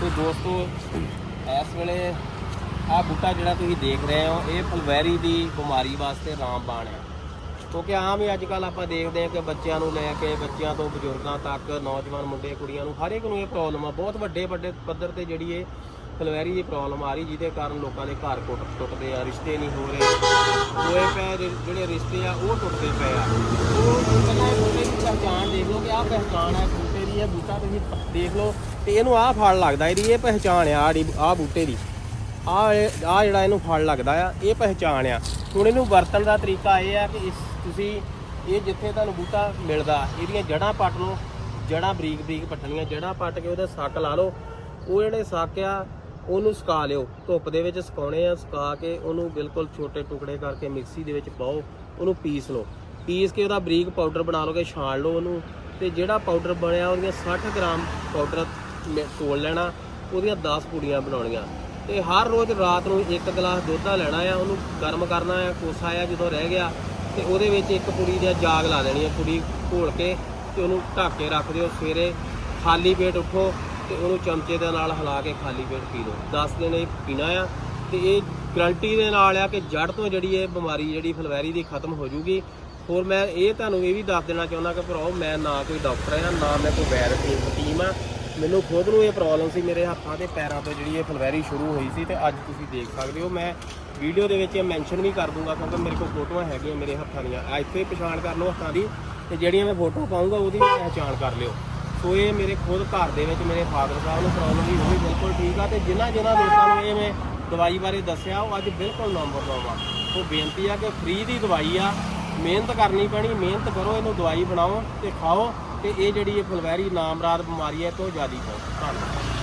ਸੋ ਦੋਸਤੋ, ਇਸ ਵੇਲੇ ਆਹ ਬੂਟਾ ਜਿਹੜਾ ਤੁਸੀਂ ਦੇਖ ਰਹੇ ਹੋ, ਇਹ ਫਲਵੈਰੀ ਦੀ ਬਿਮਾਰੀ ਵਾਸਤੇ ਰਾਮਬਾਣ ਹੈ। ਕਿਉਂਕਿ ਆਮ ਹੀ ਅੱਜ ਕੱਲ ਆਪਾਂ ਦੇਖਦੇ ਹਾਂ ਕਿ ਬੱਚਿਆਂ ਨੂੰ ਲੈ ਕੇ, ਬੱਚਿਆਂ ਤੋਂ ਬਜ਼ੁਰਗਾਂ ਤੱਕ, ਨੌਜਵਾਨ ਮੁੰਡੇ, ਕੁੜੀਆਂ ਨੂੰ ਹਰ ਇੱਕ ਨੂੰ ਇਹ ਪ੍ਰੋਬਲਮ ਆ। ਬਹੁਤ ਵੱਡੇ ਵੱਡੇ ਪੱਧਰ ਤੇ ਜਿਹੜੀ ਇਹ ਫਲਵੈਰੀ ਦੀ ਪ੍ਰੋਬਲਮ ਆ ਰਹੀ, ਜਿਹਦੇ ਕਾਰਨ ਲੋਕਾਂ ਦੇ ਘਰ ਟੁੱਟ ਟੁੱਟਦੇ ਆ, ਰਿਸ਼ਤੇ ਨਹੀਂ ਹੋ ਰਹੇ। ਹੋਏ ਪਏ ਜਿਹੜੇ ਰਿਸ਼ਤੇ ਆ, ਉਹ ਟੁੱਟਦੇ ਪਏ ਆ। ਉਹ ਪਹਿਲਾਂ ਇਹ ਬੂਟੇ ਦੀ ਪਹਿਚਾਣ ਦੇਖ ਲਓ ਕਿ ਆਹ ਪਹਿਚਾਣ ਹੈ। ਬੂਟੇ ਇਹ ਬੂਟਾ ਤੁਸੀਂ ਦੇਖ ਲਓ। ਤੇ ਇਹਨੂੰ ਆਹ ਫਲ ਲੱਗਦਾ, ਇਹਦੀ ਇਹ ਪਹਿਚਾਣ ਆ ਆੜੀ ਆਹ ਬੂਟੇ ਦੀ। ਆ ਆ ਜਿਹੜਾ ਇਹਨੂੰ ਫਲ ਲੱਗਦਾ ਆ, ਇਹ ਪਹਿਚਾਣ ਆ। ਹੁਣ ਇਹਨੂੰ ਵਰਤਣ ਦਾ ਤਰੀਕਾ ਇਹ ਆ ਕਿ ਇਸ, ਤੁਸੀਂ ਇਹ ਜਿੱਥੇ ਤੁਹਾਨੂੰ ਬੂਟਾ ਮਿਲਦਾ, ਇਹਦੀਆਂ ਜੜਾਂ ਪੱਟ ਲਓ ਜੜਾਂ ਬਰੀਕ ਬਰੀਕ ਪੱਟਣੀਆਂ ਜੜਾਂ ਪੱਟ ਕੇ ਉਹਦਾ ਸੱਕ ਲਾ ਲਓ। ਉਹ ਜਿਹੜੇ ਸੱਕ ਆ, ਉਹਨੂੰ ਸੁਕਾ ਲਿਓ। ਧੁੱਪ ਦੇ ਵਿੱਚ ਸੁਕਾਉਣੇ ਆ, ਸੁਕਾ ਕੇ ਉਹਨੂੰ ਬਿਲਕੁਲ ਛੋਟੇ ਟੁਕੜੇ ਕਰਕੇ ਮਿਕਸੀ ਦੇ ਵਿੱਚ ਪਾਓ, ਉਹਨੂੰ ਪੀਸ ਲਓ। ਪੀਸ ਕੇ ਉਹਦਾ ਬਰੀਕ ਪਾਊਡਰ ਬਣਾ ਲਓਗੇ ਛਾਣ ਲਓ ਉਹਨੂੰ। ਤੇ ਜਿਹੜਾ ਪਾਊਡਰ ਬਣਿਆ ਉਹਦੀਆਂ 60 ਗ੍ਰਾਮ ਪਾਊਡਰ ਮੇ- ਤੋਲ ਲੈਣਾ, ਉਹਦੀਆਂ 10 ਪੁੜੀਆਂ ਬਣਾਉਣੀਆਂ। ਤੇ ਹਰ ਰੋਜ਼ ਰਾਤ ਨੂੰ ਇੱਕ ਗਲਾਸ ਦੁੱਧ ਦਾ ਲੈਣਾ ਆ, ਉਹਨੂੰ ਗਰਮ ਕਰਨਾ ਆ, ਕੋਸਾ ਆ ਜਦੋਂ ਰਹਿ ਗਿਆ, ਤੇ ਉਹਦੇ ਵਿੱਚ ਇੱਕ ਪੁੜੀ ਦੀ ਜਾਗ ਲਾ ਦੇਣੀ ਹੈ ਪੁੜੀ ਘੋਲ ਕੇ ਤੇ ਉਹਨੂੰ ਢੱਕ ਕੇ ਰੱਖ ਦਿਓ ਸਵੇਰੇ। ਖਾਲੀ ਪੇਟ ਉੱਠੋ ਤੇ ਉਹਨੂੰ ਚਮਚੇ ਦੇ ਨਾਲ ਹਿਲਾ ਕੇ ਖਾਲੀ ਪੇਟ ਪੀ ਲਓ। 10 ਦਿਨ ਇਹ ਪੀਣਾ ਆ ਤੇ ਇਹ ਗਰੰਟੀ ਦੇ ਨਾਲ ਆ ਕਿ ਜੜ ਤੋਂ ਜਿਹੜੀ ਇਹ ਬਿਮਾਰੀ ਜਿਹੜੀ ਫਲਵੈਰੀ ਦੀ ਖਤਮ ਹੋ ਜੂਗੀ ਹੋਰ ਮੈਂ ਇਹ ਤੁਹਾਨੂੰ ਇਹ ਵੀ ਦੱਸ ਦੇਣਾ ਚਾਹੁੰਦਾ ਕਿ ਭਰਾਓ, ਮੈਂ ਨਾ ਕੋਈ ਡਾਕਟਰ ਆ ਨਾ ਮੈਂ ਕੋਈ ਵੈਰ ਟੀਮ ਆ। ਮੈਨੂੰ ਖੁਦ ਨੂੰ ਇਹ ਪ੍ਰੋਬਲਮ ਸੀ, ਮੇਰੇ ਹੱਥਾਂ ਤੇ ਪੈਰਾਂ ਤੋਂ ਜਿਹੜੀ ਇਹ ਫਲਵੈਰੀ ਸ਼ੁਰੂ ਹੋਈ ਸੀ ਤੇ ਅੱਜ ਤੁਸੀਂ ਦੇਖ ਸਕਦੇ ਹੋ। ਮੈਂ ਵੀਡੀਓ ਦੇ ਵਿੱਚ ਇਹ ਮੈਂਸ਼ਨ ਵੀ ਕਰ ਦੂੰਗਾ ਕਿਉਂਕਿ ਮੇਰੇ ਕੋਲ ਫੋਟੋਆਂ ਹੈਗੀਆਂ ਮੇਰੇ ਹੱਥਾਂ ਦੀਆਂ। ਐਸ ਤੋਂ ਹੀ ਪਛਾਣ ਕਰ ਲਓ ਹੱਥਾਂ ਦੀ ਤੇ ਜਿਹੜੀਆਂ ਮੈਂ ਫੋਟੋ ਪਾਉਂਗਾ ਉਹਦੀ ਵੀ ਪਹਿਚਾਣ ਕਰ ਲਿਓ। ਸੋ ਇਹ ਮੇਰੇ ਖੁਦ ਘਰ ਦੇ ਵਿੱਚ ਮੇਰੇ ਫਾਦਰ ਸਾਹਿਬ ਨੂੰ ਪ੍ਰੋਬਲਮ ਵੀ ਉਹ ਵੀ ਬਿਲਕੁਲ ਠੀਕ ਆ ਤੇ ਜਿਨ੍ਹਾਂ ਜਿਨ੍ਹਾਂ ਲੋਕਾਂ ਨੂੰ ਇਹ ਮੈਂ ਦਵਾਈ ਬਾਰੇ ਦੱਸਿਆ, ਉਹ ਅੱਜ ਬਿਲਕੁਲ ਨੰਬਰ ਦੋ ਆ। ਉਹ ਬੇਨਤੀ ਆ ਕਿ ਫ੍ਰੀ ਦੀ ਦਵਾਈ ਆ ਮਿਹਨਤ ਕਰਨੀ ਪੈਣੀ, ਮਿਹਨਤ ਕਰੋ, ਇਹਨੂੰ ਦਵਾਈ ਬਣਾਓ ਤੇ ਖਾਓ ਤੇ ਇਹ ਜਿਹੜੀ ਇਹ ਫੁਲਵੈਰੀ ਨਾਮਰਾਦ ਬਿਮਾਰੀ ਹੈ, ਇਹ ਤੋਂ ਜ਼ਿਆਦਾ ਪਾਓ ਧੰਨਵਾਦ।